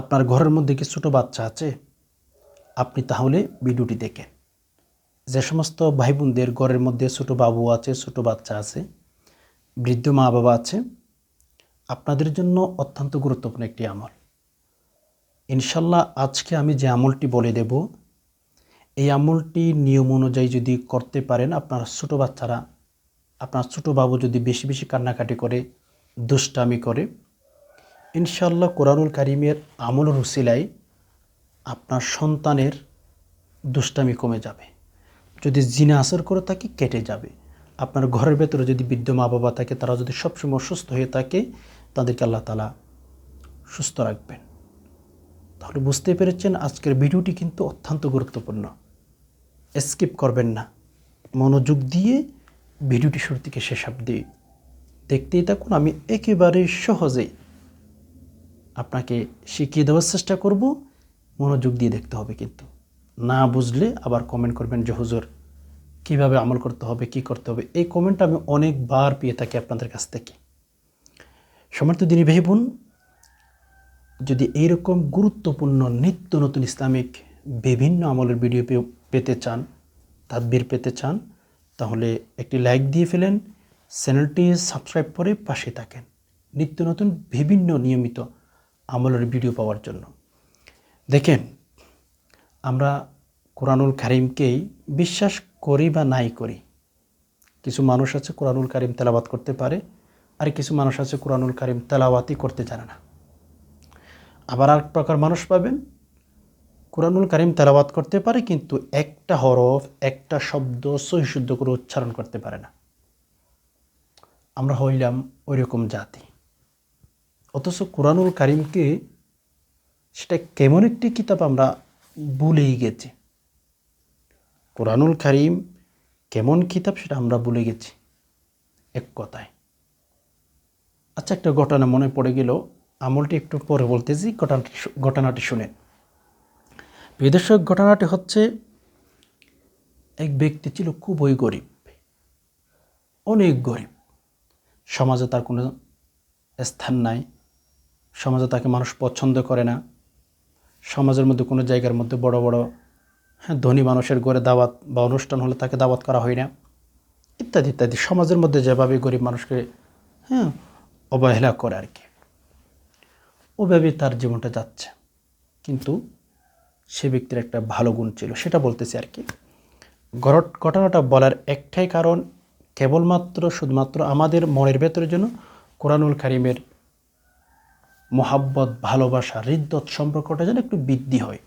আপনার ঘরের মধ্যে কি ছোটো বাচ্চা আছে? আপনি তাহলে ভিডিওটি দেখেন। যে সমস্ত ভাই বোনদের ঘরের মধ্যে ছোটো বাবু আছে, ছোটো বাচ্চা আছে, বৃদ্ধ মা বাবা আছে, আপনাদের জন্য অত্যন্ত গুরুত্বপূর্ণ একটি আমল। ইনশাল্লাহ আজকে আমি যে আমলটি বলে দেব, এই আমলটি নিয়ম অনুযায়ী যদি করতে পারেন, আপনার ছোটো বাচ্চারা, আপনার ছোটো বাবু যদি বেশি বেশি কান্নাকাটি করে, দুষ্টামি করে ইনশাল্লাহ কোরআনুল কারিমের আমল রুসিলাই আপনার সন্তানের দুষ্টামি কমে যাবে। যদি জিনা আসর করে থাকে, কেটে যাবে। আপনার ঘরের ভেতরে যদি বৃদ্ধ মা বাবা থাকে, তারা যদি সবসময় অসুস্থ হয়ে থাকে, তাদেরকে আল্লাহ তালা সুস্থ রাখবেন। তাহলে বুঝতে পেরেছেন, আজকের ভিডিওটি কিন্তু অত্যন্ত গুরুত্বপূর্ণ। স্কিপ করবেন না। মনোযোগ দিয়ে ভিডিওটি শুরু থেকে শেষ অব্দি দেখতেই থাকুন। আমি একেবারে সহজেই আপনাকে শিখিয়ে দেওয়ার চেষ্টা করব, মনোযোগ দিয়ে দেখতে হবে কিন্তু। না বুঝলে আবার কমেন্ট করবেন যে, হুজুর, কীভাবে আমল করতে হবে, কি করতে হবে? এই কমেন্ট আমি অনেকবার পেয়ে থাকি আপনাদের কাছ থেকে। সমর্থ দিনী ভাই বোন, যদি এইরকম গুরুত্বপূর্ণ নিত্য নতুন ইসলামিক বিভিন্ন আমলের ভিডিও পেতে চান, তাদবির পেতে চান, তাহলে একটি লাইক দিয়ে ফেলেন চ্যানেলটি সাবস্ক্রাইব করে পাশে থাকেন। নিত্য নতুন বিভিন্ন নিয়মিত আমলের ভিডিও পাওয়ার জন্য। দেখেন, আমরা কোরআনুল কারিমকেই বিশ্বাস করি বা নাই করি, কিছু মানুষ আছে কোরআনুল কারিম তেলাবাত করতে পারে, আর কিছু মানুষ আছে কোরআনুল কারিম তেলাওয়াতই করতে জানে না। আবার আরেক প্রকার মানুষ পাবেন, কোরআনুল কারিম তেলাওয়াত করতে পারে, কিন্তু একটা হরফ, একটা শব্দ সহিশুদ্ধ করে উচ্চারণ করতে পারে না। আমরা হইলাম ওই রকম জাতি। অথচ কোরআনুল কারিমকে সেটা কেমন একটি কিতাব আমরা ভুলেই গেছি। কোরআনুল কারিম কেমন কিতাব সেটা আমরা ভুলে গেছি, এক কথায়। আচ্ছা একটা ঘটনা মনে পড়ে গেল, আমলটি একটু পরে বলতেছি, ঘটনাটি ঘটনাটি শুনেন। বিদর্শক ঘটনাটি হচ্ছে, এক ব্যক্তি ছিল খুবই গরিব, অনেক গরিব। সমাজে তার কোনো স্থান নাই। সমাজে তাকে মানুষ পছন্দ করে না। সমাজের মধ্যে কোনো জায়গার মধ্যে বড় বড় হ্যাঁ ধনী মানুষের ঘরে দাওয়াত বা অনুষ্ঠান হলে তাকে দাওয়াত করা হয় না। ইত্যাদি ইত্যাদি। সমাজের মধ্যে যেভাবে গরিব মানুষকে হ্যাঁ অবহেলা করে আর কি। ওভাবেই তার জীবনটা যাচ্ছে। কিন্তু সে ব্যক্তির একটা ভালো গুণ ছিল, সেটা বলতেছি আর কি। ঘট- ঘটনাটা বলার একটাই কারণ, কেবলমাত্র, শুধুমাত্র আমাদের মনের ভেতরের জন্য কোরআনুল কারিমের মোহাব্বত, ভালোবাসা, হৃদ্যত সম্পর্কটা যেন একটু বৃদ্ধি হয়।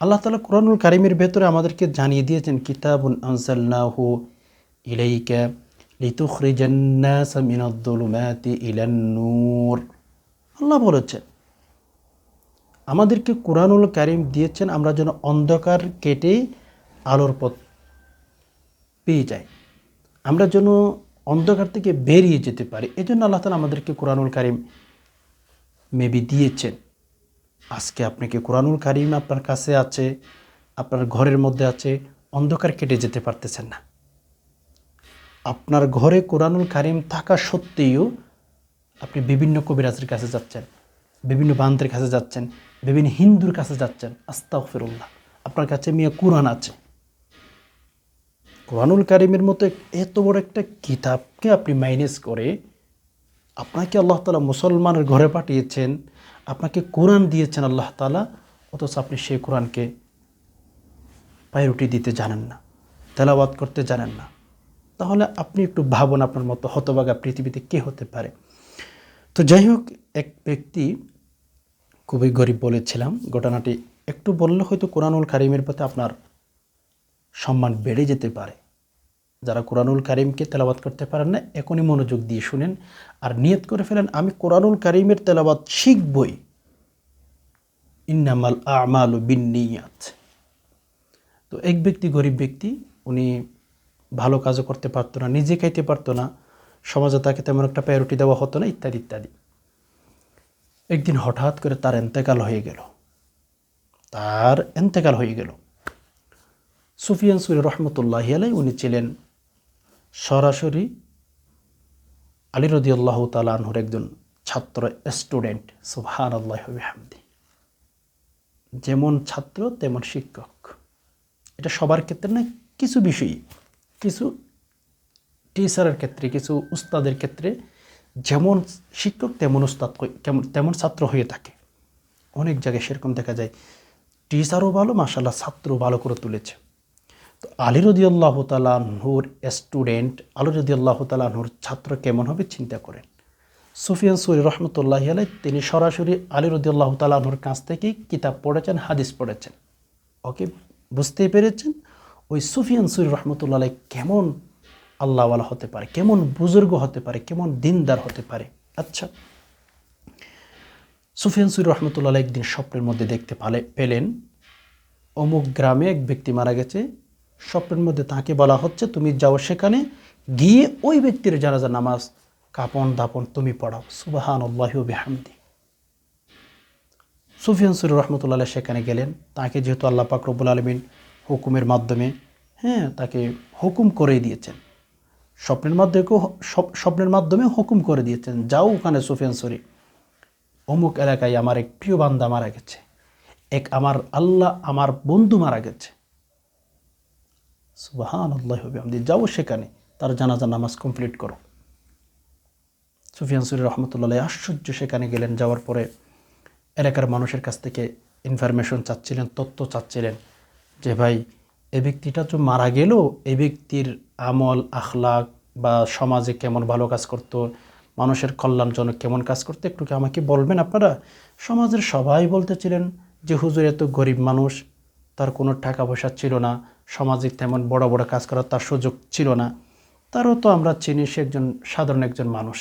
আল্লাহ তালা কোরআনুল কারিমের ভেতরে আমাদেরকে জানিয়ে দিয়েছেন, কিতাবুন আনসালনাহু ইলাইকা লিতুখরিজান্নাস আল্লাহ বলেছেন, আমাদেরকে কোরআনুল কারিম দিয়েছেন আমরা যেন অন্ধকার কেটে আলোর পথ পেয়ে যাই। আমরা যেন অন্ধকার থেকে বেরিয়ে যেতে পারি। এই জন্য আল্লাহ তালা আমাদেরকে কোরআনুল কারিম মেবি দিয়েছেন। আজকে আপনাকে কোরআনুল কারিম আপনার কাছে আছে, আপনার ঘরের মধ্যে আছে, অন্ধকার কেটে যেতে পারতেছেন না। আপনার ঘরে কোরআনুল কারিম থাকা সত্ত্বেও আপনি বিভিন্ন কবিরাজের কাছে যাচ্ছেন, বিভিন্ন বান্তের কাছে যাচ্ছেন, বিভিন্ন হিন্দুর কাছে যাচ্ছেন। আস্তাগফিরুল্লাহ। আপনার কাছে মিয়া কোরআন আছে। কোরআনুল কারিমের মতো এত বড় একটা কিতাবকে আপনি মাইনেজ করে আপনাকে আল্লাহ তালা মুসলমানের ঘরে পাঠিয়েছেন, আপনাকে কোরআন দিয়েছেন আল্লাহ তালা অথচ আপনি সেই কোরআনকে প্রায়োরিটি দিতে জানেন না, তেলাওয়াত করতে জানেন না। তাহলে আপনি একটু ভাবুন আপনার মতো হতবাগা পৃথিবীতে কে হতে পারে। তো যাই হোক, এক ব্যক্তি খুবই গরিব বলেছিলাম, ঘটনাটি একটু বললে হয়তো কোরআনুল কারিমের প্রতি আপনার সম্মান বেড়ে যেতে পারে। যারা কোরআনুল কারিমকে তেলাবাত করতে পারেন না, এখনই মনোযোগ দিয়ে শুনেন আর নিয়ত করে ফেলেন, আমি কোরআনুল কারিমের তেলাবাত শিখবই। ইন্নামাল আমাল বিনিয়াত তো এক ব্যক্তি গরিব ব্যক্তি, উনি ভালো কাজও করতে পারতো না, নিজে খাইতে পারতো না, সমাজে তাকে তেমন একটা প্রায়োরিটি দেওয়া হতো না, ইত্যাদি ইত্যাদি। একদিন হঠাৎ করে তার এন্তেকাল হয়ে গেল। তার এন্তেকাল হয়ে গেল। সুফিয়ান সুরি রহমতুল্লাহ আলাই উনি ছিলেন সরাসরি আলী রদিয়াল্লাহ তালা আনহুর একজন ছাত্র স্টুডেন্ট। সুহান আল্লাহ হামদি যেমন ছাত্র, তেমন শিক্ষক। এটা সবার ক্ষেত্রে না, কিছু বিষয়ই, কিছু টিচারের ক্ষেত্রে, কিছু উস্তাদের ক্ষেত্রে যেমন শিক্ষক, তেমন উস্তাদ তেমন ছাত্র হয়ে থাকে। অনেক জায়গায় সেরকম দেখা যায়, টিচারও ভালো মাসাল্লাহ ছাত্রও ভালো করে তুলেছে। তো আলী রদিয়াল্লাহ তালাহুর স্টুডেন্ট আলী রদিয়াল্লাহ তালাহুর ছাত্র কেমন হবে চিন্তা করেন। সুফিয়ান সুরি রহমতুল্লাহ আলাই তিনি সরাসরি আলী রদিয়াল্লাহ তালাহুর কাছ থেকেই কিতাব পড়েছেন, হাদিস পড়েছেন। ওকে, বুঝতেই পেরেছেন? ওই সুফিয়ান সুরি রহমতুল্লাহ আলাই কেমন আল্লাহওয়ালা হতে পারে, কেমন বুজুর্গ হতে পারে, কেমন দিনদার হতে পারে। আচ্ছা সুফিয়ান সুরি রহমতুল্লাহ একদিন স্বপ্নের মধ্যে দেখতে পালে, পেলেন, অমুক গ্রামে এক ব্যক্তি মারা গেছে স্বপ্নের মধ্যে তাকে বলা হচ্ছে, তুমি যাও সেখানে, গিয়ে ওই ব্যক্তির জানাজা, নামাজ, কাপন দাপন তুমি পড়াও। সুবাহান বেহামদি। সুফিয়ান সুর রহমতুল্লাহ সেখানে গেলেন। তাকে যেহেতু আল্লাহ পাক রব্বুল আলমিন হুকুমের মাধ্যমে হ্যাঁ তাকে হুকুম করে দিয়েছেন। স্বপ্নের মাধ্যমে স্বপ্নের মাধ্যমে হুকুম করে দিয়েছেন, যাও ওখানে সুফিয়ান সুরি অমুক এলাকায় আমার এক প্রিয় বান্দা মারা গেছে। এক আমার আল্লাহ, আমার বন্ধু মারা গেছে। সুবাহান আল্লাহ আমি যাও সেখানে, তার জানাজা নামাজ কমপ্লিট করো। সুফিয়ান সুরি রহমতুল্লাহ আশ্চর্য সেখানে গেলেন, যাওয়ার পরে এলাকার মানুষের কাছ থেকে ইনফরমেশন চাচ্ছিলেন, তথ্য চাচ্ছিলেন যে, ভাই, এ ব্যক্তিটা তো মারা গেলেও এ ব্যক্তির আমল, আখলাক বা সমাজে কেমন ভালো কাজ করত, মানুষের কল্যাণজনক কেমন কাজ করতে, একটু কি আমাকে বলবেন আপনারা? সমাজের সবাই বলতেছিলেন যে, হুজুর, এত গরিব মানুষ, তার কোনো টাকা পয়সা ছিল না সামাজিক তেমন বড় বড় কাজ করার তার সুযোগ ছিল না। তারও তো আমরা চিনি সে একজন সাধারণ একজন মানুষ।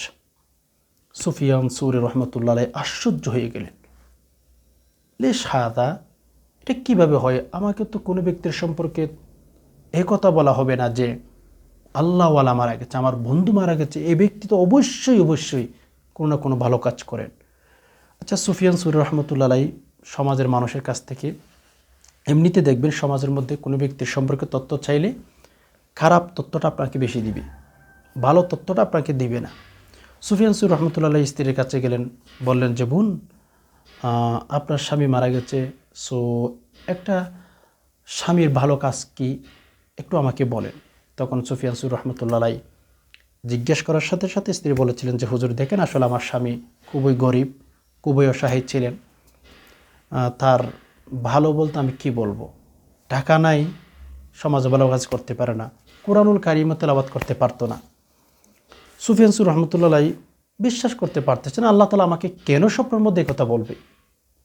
সুফিয়ান সুরি রহমতুল্লাহ আশ্চর্য হয়ে গেলেন। লে সাদা, এটা কীভাবে হয়? আমাকে তো কোনো ব্যক্তির সম্পর্কে এ কথা বলা হবে না যে আল্লাহওয়ালা মারা গেছে, আমার বন্ধু মারা গেছে। এই ব্যক্তি তো অবশ্যই অবশ্যই কোনো না কোনো ভালো কাজ করেন। আচ্ছা সুফিয়ান সুরি রহমতুল্লাহ সমাজের মানুষের কাছ থেকে এমনিতে দেখবেন সমাজের মধ্যে কোনো ব্যক্তির সম্পর্কে তথ্য চাইলে খারাপ তথ্যটা আপনাকে বেশি দিবে। ভালো তথ্যটা আপনাকে দিবে না। সুফিয়ান সুর রহমতুল্লাহ স্ত্রীর কাছে গেলেন, বললেন, যে বোন আপনার স্বামী মারা গেছে, সো একটা স্বামীর ভালো কাজ কি একটু আমাকে বলেন। তখন সুফিয়ান সুর রহমতুল্লাহ জিজ্ঞেস করার সাথে সাথে স্ত্রী বলেছিলেন, যে হুজুর, দেখেন আসলে আমার স্বামী খুবই গরিব, খুবই অসহায় ছিলেন। তার ভালো বলতে আমি কি বলব? টাকা নাই, সমাজে ভালো কাজ করতে পারে না। কোরআনুল কারিমে তেলাবাদ করতে পারতো না। সুফিয়ানসুর রহমতুল্লাহ বিশ্বাস করতে পারতেছেন আল্লাহ তালা আমাকে কেন স্বপ্নের মধ্যে কথা বলবে?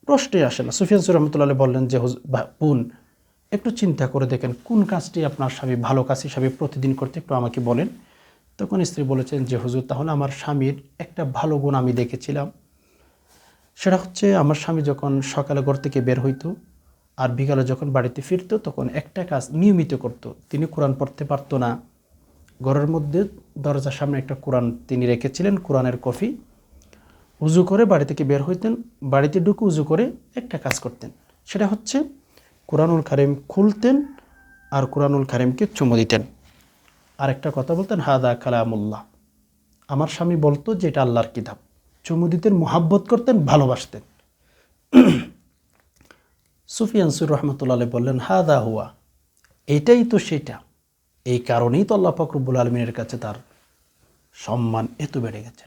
প্রশ্নই আসে না। সুফিয়ানসুর রহমতুল্লাহ বললেন যে বোন, একটু চিন্তা করে দেখেন, কোন কাজটি আপনার স্বামী ভালো কাজ হিসাবে প্রতিদিন করতে একটু আমাকে বলেন? তখন স্ত্রী বলেছেন যে, হুজুর, তাহলে আমার স্বামীর একটা ভালো গুণ আমি দেখেছিলাম। সেটা হচ্ছে আমার স্বামী যখন সকালে ঘর থেকে বের হইতো আর বিকালে যখন বাড়িতে ফিরতো, তখন একটা কাজ নিয়মিত করত। তিনি কোরআন পড়তে পারতো না। ঘরের মধ্যে দরজার সামনে একটা কোরআন তিনি রেখেছিলেন, কোরআনের কফি। উজু করে বাড়ি থেকে বের হইতেন, বাড়িতে ঢুকে উজু করে একটা কাজ করতেন। সেটা হচ্ছে কোরআনুল কারিম খুলতেন আর কোরআনুল কারিমকে চুমু দিতেন। আর একটা কথা বলতেন, হাদা কালামুল্লাহ। আমার স্বামী বলতো যে, এটা আল্লাহর কিতাব। চুমু দিতেন মোহাব্বত করতেন, ভালোবাসতেন। সুফিয়ানসুর রহমতুল্লাহ বললেন, হাদা হুয়া। এটাই তো সেটা। এই কারণেই তো আল্লাহ ফকরবুল আলমিনের কাছে তার সম্মান এত বেড়ে গেছে।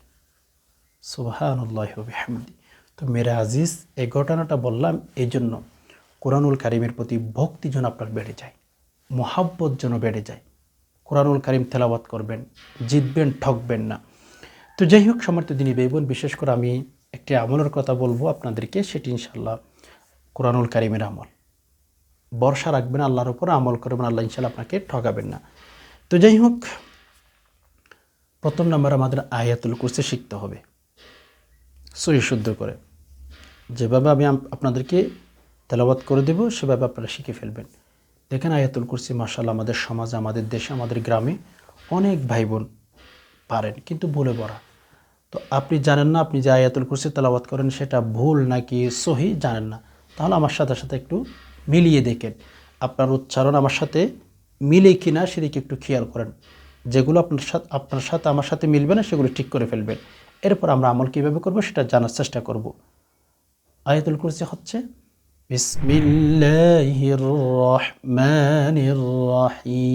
সুবাহানুল্লাহমদি তো মেরা আজিজ, এই ঘটনাটা বললাম, এই জন্য কোরআনুল কারিমের প্রতি ভক্তি যেন আপনার বেড়ে যায়, মোহাব্বত যেন বেড়ে যায়। কোরআনুল কারিম তেলাওয়াত করবেন, জিতবেন, ঠকবেন না। তো যাই হোক সমর্থ দিনী বেবন বিশেষ করে আমি একটি আমলের কথা বলব আপনাদেরকে, সেটি ইনশাল্লাহ কোরআনুল কারিমের আমল। বর্ষা রাখবেন আল্লাহর উপর, আমল করবেন আল্লাহ ইনশাল্লাহ আপনাকে ঠকাবেন না। তো যাই হোক, প্রথম নাম্বার আমাদের আয়াতুল কুরসি শিখতে হবে। সহি, শুদ্ধ করে। যেভাবে আমি আপনাদেরকে তেলাবাত করে দেব, সেভাবে আপনারা শিখে ফেলবেন। দেখেন আয়াতুল কুরসি মার্শাল আমাদের সমাজে, আমাদের দেশে, আমাদের গ্রামে অনেক ভাই বোন পারেন, কিন্তু ভুলে পড়া। তো আপনি জানেন না, আপনি যে আয়াতুল কুরসি তেলাবাত করেন, সেটা ভুল নাকি সহি, জানেন না। তাহলে আমার সাথে সাথে একটু মিলিয়ে দেখেন। আপনার উচ্চারণ আমার সাথে মিলে কি না সেদিকে একটু খেয়াল করেন। যেগুলো আপনার সাথে আপনার সাথে আমার সাথে মিলবে না, সেগুলো ঠিক করে ফেলবেন। এরপর আমরা আমল কীভাবে করব, সেটা জানার চেষ্টা করব। আয়াতুল কুরসি হচ্ছে, বিসমিল্লাহির রহমানির রহিম।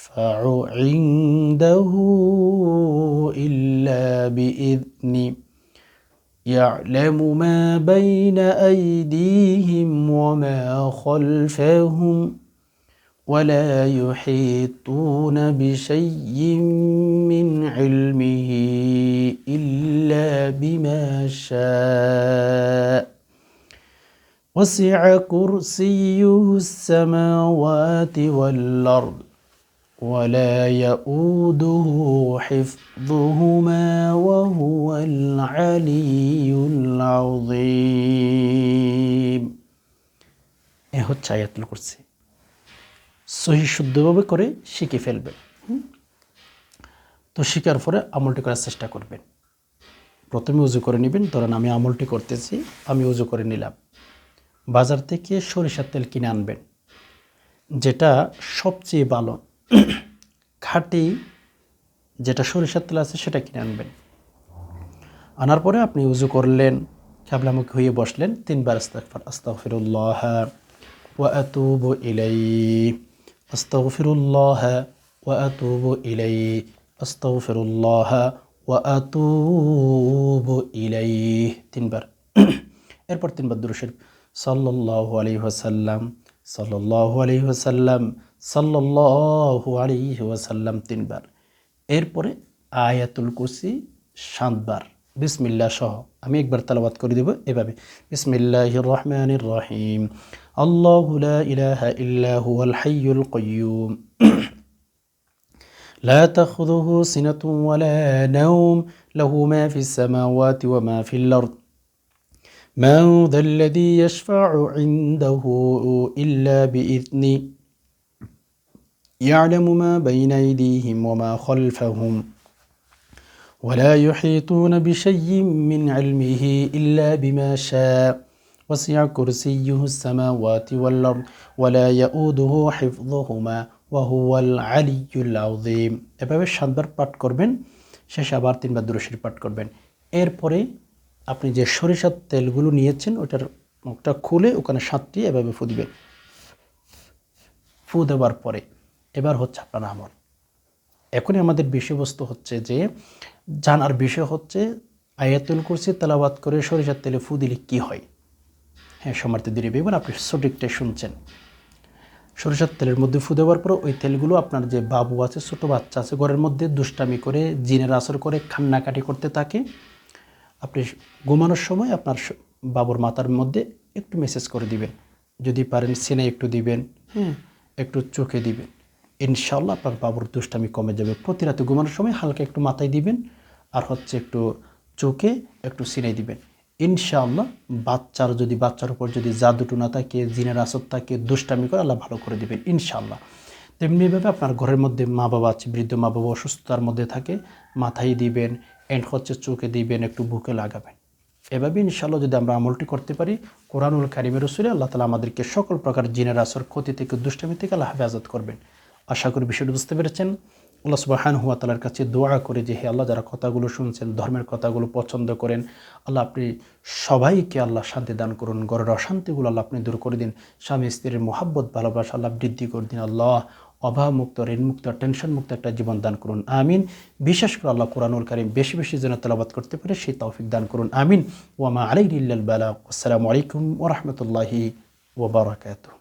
عنده إلا بإذنه يعلم ما بين أيديهم وما خلفهم ولا يحيطون بشيء من علمه إلا بما شاء. وسع كرسيه السماوات والأرض. ولا يؤوده حفظهما وهو العلي العظيم এ হচ্ছে আয়াতুল কুরসি সহি শুদ্ধভাবে করে শিখে ফেলবেন হুম? তো শিকার পরে আমলটি করার চেষ্টা করবেন প্রথমে উজু করে নেবেন ধরেন আমি আমলটি করতেছি আমি উজু করে নিলাম বাজার থেকে সরিষার তেল কিনে আনবেন যেটা সবচেয়ে ভালো খাঁটি যেটা সরিষার তেল আছে সেটা কিনে আনবেন। আনার পরে আপনি উজু করলেন ক্যাবলামুখ হয়ে বসলেন, তিনবার আস্তাগফার আস্তাগফিরুল্লাহ ওয়া আতুবু ইলাইহি। আস্তাগফিরুল্লাহ ওয়া আতুবু ইলাইহি। আস্তাগফিরুল্লাহ ওয়া আতুবু ইলাইহি। তিনবার। এরপর তিনবার দুরূদ শরীফ। সাল্লাল্লাহু আলাইহি ওয়াসাল্লাম সাল্লাল্লাহু আলাইহি ওয়াসাল্লাম সাল্লাল্লাহু আলাইহি ওয়াসাল্লাম তিনবার এরপরে আয়াতুল কুরসি সাতবার বিসমিল্লাহ সহ আমি একবার তালাবাত করে দেব এভাবে বিসমিল্লাহির রহমানির রহিম আল্লাহু লা ইলাহা ইল্লা হুয়াল হাইয়ুল কাইয়্যুম لا تأخذه سنة ولا نوم له ما في السماوات وما في الأرض من ذا الذي يشفع عنده إلا بإذنه يعلم ما بين أيديهم وما خلفهم ولا يحيطون بشيء من علمه إلا بما شاء وسع كرسيه السماوات والأرض ولا يؤوده حفظهما وهو العلي العظيم এভাবে সাতবার পাঠ করবেন শেষে আবার তিনবার দুরশির পাঠ করবেন এরপরে আপনি যে সরিষার তেলগুলো নিয়েছেন ওটার মুখটা খুলে ওখানে সাতটি এভাবে ফু দিবেন ফু দেওয়ার পরে এবার হচ্ছে আপনার আমল। এখনই আমাদের বিষয়বস্তু হচ্ছে যে জানার বিষয় হচ্ছে আয়াতুল কুরসি তেলাবাদ করে সরিষার তেলে ফু দিলে কী হয়? হ্যাঁ সমার্থ দিলে বেগুন আপনি সঠিকটাই শুনছেন। সরিষার তেলের মধ্যে ফু দেওয়ার পর ওই তেলগুলো আপনার যে বাবু আছে ছোটো বাচ্চা আছে ঘরের মধ্যে দুষ্টামি করে জিনের আসর করে খান্নাকাটি করতে থাকে। আপনি ঘুমানোর সময় আপনার বাবুর মাথার মধ্যে একটু মেসেজ করে দিবেন। যদি পারেন সিনে একটু দিবেন। হ্যাঁ একটু চোখে দিবেন। ইনশাল্লাহ আপনার বাবুর দুষ্টামি কমে যাবে। প্রতি রাতে ঘুমানোর সময় হালকা একটু মাথায় দিবেন আর হচ্ছে একটু চোখে একটু সিনে দিবেন। ইনশাআল্লাহ বাচ্চার যদি, বাচ্চার উপর যদি জাদুটু না থাকে, জিনের আসর থাকে, দুষ্টামি করে আল্লাহ ভালো করে দেবেন ইনশাআল্লাহ। তেমনিভাবে আপনার ঘরের মধ্যে মা বাবা আছে, বৃদ্ধ মা বাবা অসুস্থতার মধ্যে থাকে, মাথায় দিবেন এন্ড হচ্ছে চোখে দিবেন, একটু বুকে লাগাবেন। এভাবে ইনশাআল্লাহ যদি আমরা আমলটি করতে পারি, কোরআনুল কারিমের রসুলে আল্লাহ তালা আমাদেরকে সকল প্রকার জিনের আসর, ক্ষতি থেকে, দুষ্টামি থেকে আল্লাহ হেফাজত করবেন। আশা করি বিষয়টি বুঝতে পেরেছেন। আল্লাহ সুবাহান হুয়া তালার কাছে দোয়া করে যে হে আল্লাহ, যারা কথাগুলো শুনছেন, ধর্মের কথাগুলো পছন্দ করেন, আল্লাহ আপনি সবাইকে আল্লাহ শান্তি দান করুন। ঘরের অশান্তিগুলো আল্লাহ আপনি দূর করে দিন। স্বামী স্ত্রীর মোহাব্বত, ভালোবাসা আল্লাহ বৃদ্ধি করে দিন। আল্লাহ অভাব মুক্ত ঋণ মুক্ত টেনশন মুক্ত একটা জীবন দান করুন। আমিন। বিশেষ করে আল্লাহ কোরআনুল কারিম বেশি বেশি যেন তেলাবাদ করতে পারে, সেই তৌফিক দান করুন। আমিন। ওয়ামা বালা। আসসালামু আলাইকুম ওরহমতুল্লাহি ওবরাকাতুহ